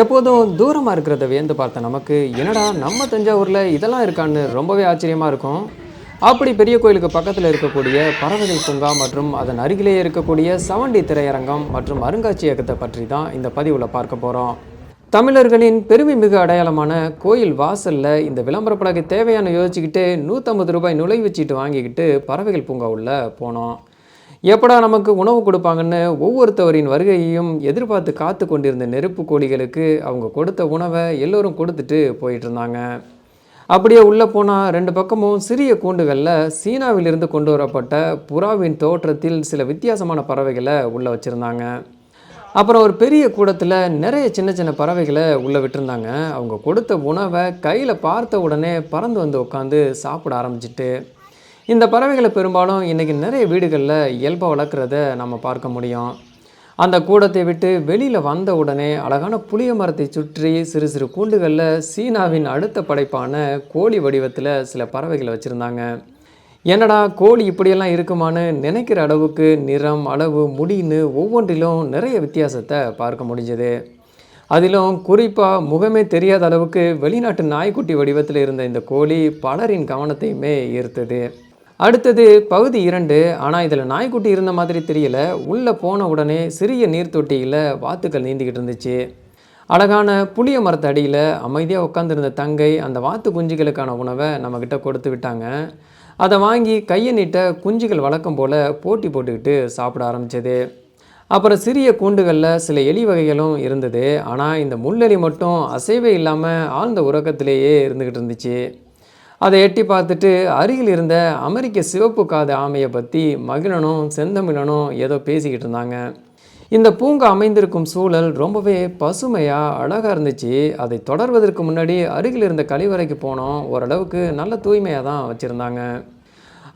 எப்போதும் தூரமாக இருக்கிறத வியந்து பார்த்த நமக்கு என்னடா நம்ம தஞ்சாவூரில் இதெல்லாம் இருக்கான்னு ரொம்பவே ஆச்சரியமாக இருக்கும். அப்படி பெரிய கோயிலுக்கு பக்கத்தில் இருக்கக்கூடிய பறவைகள் பூங்கா மற்றும் அதன் அருகிலேயே இருக்கக்கூடிய சவண்டி திரையரங்கம் மற்றும் அருங்காட்சியகத்தை பற்றி தான் இந்த பதிவில் பார்க்க போகிறோம் தமிழர்களின் பெருமை மிகு அடையாளமான கோயில் வாசலில் இந்த விளம்பர படகு தேவையான யோசிச்சுக்கிட்டு நூற்றம்பது ரூபாய் நுழைவுச்சீட்டு வாங்கிக்கிட்டு பறவைகள் பூங்கா உள்ள போனோம். எப்படா நமக்கு உணவு கொடுப்பாங்கன்னு ஒவ்வொருத்தவரின் வருகையையும் எதிர்பார்த்து காத்து கொண்டிருந்த நெருப்பு கோழிகளுக்கு அவங்க கொடுத்த உணவை எல்லோரும் கொடுத்துட்டு போயிட்டு இருந்தாங்க. அப்படியே உள்ளே போனால் ரெண்டு பக்கமும் சிறிய கூண்டுகளில் சீனாவிலிருந்து கொண்டு வரப்பட்ட புறாவின் தோற்றத்தில் சில வித்தியாசமான பறவைகளை உள்ளே வச்சுருந்தாங்க. அப்புறம் ஒரு பெரிய கூடத்தில் நிறைய சின்ன சின்ன பறவைகளை உள்ளே விட்டுருந்தாங்க. அவங்க கொடுத்த உணவை கையில் பார்த்த உடனே பறந்து வந்து உட்காந்து சாப்பிட ஆரம்பிச்சிட்டு இந்த பறவைகளை பெரும்பாலும் இன்றைக்கி நிறைய வீடுகளில் இயல்பாக வளர்க்குறத நம்ம பார்க்க முடியும். அந்த கூடத்தை விட்டு வெளியில் வந்த உடனே அழகான புளிய மரத்தை சுற்றி சிறு சிறு கூண்டுகளில் சீனாவின் அடுத்த படைப்பான கோழி வடிவத்தில் சில பறவைகளை வச்சுருந்தாங்க. என்னடா கோழி இப்படியெல்லாம் இருக்குமான்னு நினைக்கிற அளவுக்கு நிறம் அளவு முடின்னு ஒவ்வொன்றிலும் நிறைய வித்தியாசத்தை பார்க்க முடிஞ்சது. அதிலும் குறிப்பாக முகமே தெரியாத அளவுக்கு வெளிநாட்டு நாய்க்குட்டி வடிவத்தில் இருந்த இந்த கோழி பலரின் கவனத்தையுமே ஈர்த்தது. அடுத்தது பகுதி இரண்டு. ஆனால் இதில் நாய்க்குட்டி இருந்த மாதிரி தெரியல. உள்ளே போன உடனே சிறிய நீர்த்தொட்டியில் வாத்துக்கள் நீந்திக்கிட்டு இருந்துச்சு. அழகான புளிய மரத்து அடியில் அமைதியாக உட்காந்துருந்த தங்கை அந்த வாத்து குஞ்சுகளுக்கான உணவை நம்மக்கிட்ட கொடுத்து விட்டாங்க. அதை வாங்கி கையை நீட்ட குஞ்சுகள் வழக்கம் போல் போட்டி போட்டுக்கிட்டு சாப்பிட ஆரம்பிச்சது. அப்புறம் சிறிய கூண்டுகளில் சில எலி வகைகளும் இருந்தது. ஆனால் இந்த முள்ளெலி மட்டும் அசைவே இல்லாமல் ஆழ்ந்த உறக்கத்திலேயே இருந்துக்கிட்டு இருந்துச்சு. அதை எட்டி பார்த்துட்டு அருகில் இருந்த அமெரிக்க சிவப்பு காது ஆமையை பற்றி மகிழனும் செந்தமிழனும் ஏதோ பேசிக்கிட்டு இருந்தாங்க. இந்த பூங்கா அமைந்திருக்கும் சூழல் ரொம்பவே பசுமையாக அழகாக இருந்துச்சு. அதை தொடர்வதற்கு முன்னாடி அருகில் இருந்த கழிவறைக்கு போனோம். ஓரளவுக்கு நல்ல தூய்மையாக தான் வச்சுருந்தாங்க.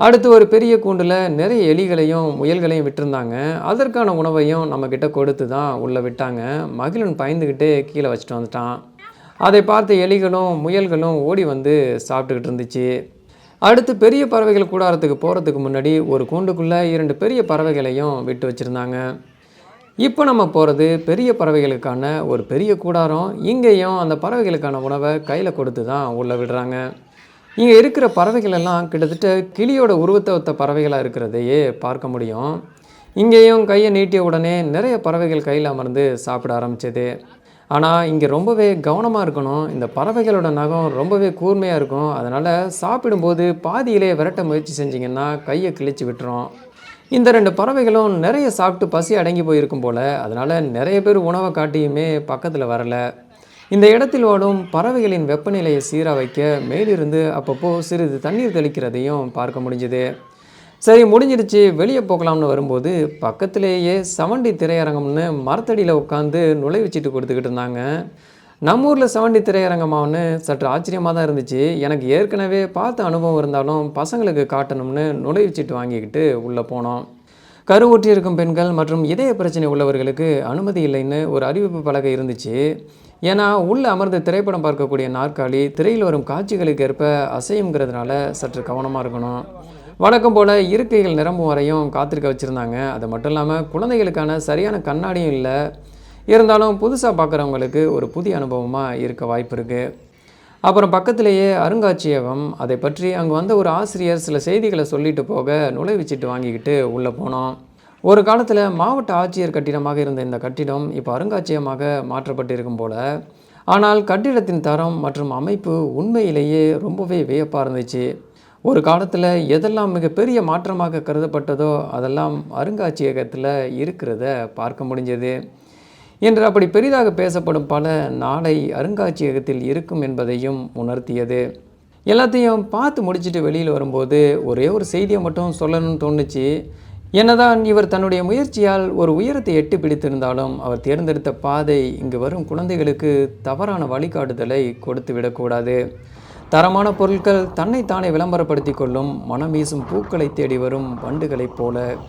அடுத்து ஒரு பெரிய கூண்டில் நிறைய எலிகளையும் முயல்களையும் விட்டுருந்தாங்க. அதற்கான உணவையும் நம்மக்கிட்ட கொடுத்து தான் உள்ளே விட்டாங்க. மகிழன் பயந்துக்கிட்டே கீழே வச்சுட்டு வந்துட்டான். அதை பார்த்து எலிகளும் முயல்களும் ஓடி வந்து சாப்பிட்டுக்கிட்டு இருந்துச்சு. அடுத்து பெரிய பறவைகள் கூடாரத்துக்கு போகிறதுக்கு முன்னாடி ஒரு கூண்டுக்குள்ளே இரண்டு பெரிய பறவைகளையும் விட்டு வச்சுருந்தாங்க. இப்போ நம்ம போகிறது பெரிய பறவைகளுக்கான ஒரு பெரிய கூடாரம். இங்கேயும் அந்த பறவைகளுக்கான உணவை கையில் கொடுத்து தான் உள்ளே விடுறாங்க. இங்கே இருக்கிற பறவைகள் எல்லாம் கிட்டத்தட்ட கிளியோட உருவத்தை ஒத்த பறவைகளாக இருக்கிறதையே பார்க்க முடியும். இங்கேயும் கையை நீட்டிய உடனே நிறைய பறவைகள் கையில் அமர்ந்து சாப்பிட ஆரம்பிச்சது. ஆனால் இங்கே ரொம்பவே கவனமாக இருக்கணும். இந்த பறவைகளோட நகம் ரொம்பவே கூர்மையாக இருக்கும். அதனால் சாப்பிடும்போது பாதியிலே விரட்ட முயற்சி செஞ்சிங்கன்னா கையை கிழிச்சு விட்டுரும். இந்த ரெண்டு பறவைகளும் நிறைய சாப்பிட்டு பசி அடங்கி போயிருக்கும் போல் அதனால் நிறைய பேர் உணவை காட்டியுமே பக்கத்தில் வரலை. இந்த இடத்தில் ஓடும் பறவைகளின் வெப்பநிலையை சீராக வைக்க மேலிருந்து அப்பப்போ சிறிது தண்ணீர் தெளிக்கிறதையும் பார்க்க முடிஞ்சுது. சரி முடிஞ்சிடுச்சு. வெளியே போகலாம்னு வரும்போது பக்கத்திலேயே செவண்டி திரையரங்கம்னு மரத்தடியில் உட்காந்து நுழைவுச்சீட்டு கொடுத்துக்கிட்டு இருந்தாங்க. நம்ம ஊரில் செவண்டி திரையரங்கமான்னு சற்று ஆச்சரியமாக தான் இருந்துச்சு. எனக்கு ஏற்கனவே பார்த்த அனுபவம் இருந்தாலும் பசங்களுக்கு காட்டணும்னு நுழைவுச்சீட்டு வாங்கிக்கிட்டு உள்ளே போனோம். கருவூற்றி இருக்கும் பெண்கள் மற்றும் இதய பிரச்சனை உள்ளவர்களுக்கு அனுமதி இல்லைன்னு ஒரு அறிவிப்பு பலகை இருந்துச்சு. ஏன்னா உள்ளே அமர்ந்து திரைப்படம் பார்க்கக்கூடிய நாற்காலி திரையில் வரும் காட்சிகளுக்கு ஏற்ப அசையுங்கிறதுனால சற்று கவனமாக இருக்கணும். வழக்கம் போல் இருக்கைகள் நிரம்பும் வரையும் காத்திருக்க வச்சுருந்தாங்க. அது மட்டும் இல்லாமல் குழந்தைகளுக்கான சரியான கண்ணாடியும் இல்லை. இருந்தாலும் புதுசாக பார்க்குறவங்களுக்கு ஒரு புதிய அனுபவமாக இருக்க வாய்ப்பு இருக்குது அப்புறம் பக்கத்திலேயே அருங்காட்சியகம். அதை பற்றி அங்கே வந்த ஒரு ஆசிரியர் சில செய்திகளை சொல்லிட்டு போக நுழைவுச்சீட்டு வாங்கிக்கிட்டு உள்ளே போனோம் ஒரு காலத்தில் மாவட்ட ஆட்சியர் கட்டிடமாக இருந்த இந்த கட்டிடம் இப்போ அருங்காட்சியகமாக மாற்றப்பட்டிருக்கும் போல. ஆனால் கட்டிடத்தின் தரம் மற்றும் அமைப்பு உண்மையிலேயே ரொம்பவே வியப்பாக இருந்துச்சு. ஒரு காலத்தில் எதெல்லாம் மிகப்பெரிய மாற்றமாக கருதப்பட்டதோ அதெல்லாம் அருங்காட்சியகத்தில் இருக்கிறத பார்க்க முடிஞ்சது. என்று அப்படி பெரிதாக பேசப்படும் பல நாளை அருங்காட்சியகத்தில் இருக்கும் என்பதையும் உணர்த்தியது. எல்லாத்தையும் பார்த்து முடிச்சுட்டு வெளியில் வரும்போது ஒரே ஒரு செய்தியை மட்டும் சொல்லணும்னு தோணுச்சு. என்னதான் இவர் தன்னுடைய முயற்சியால் ஒரு உயரத்தை எட்டி பிடித்திருந்தாலும் அவர் தேர்ந்தெடுத்த பாதை இங்கு வரும் குழந்தைகளுக்கு தவறான வழிகாட்டுதலை கொடுத்து விடக்கூடாது தரமான பொருட்கள் தன்னைத்தானே விளம்பரப்படுத்தி கொள்ளும் மனம் வீசும் பூக்களை தேடி வரும் வண்டுகளைப் போல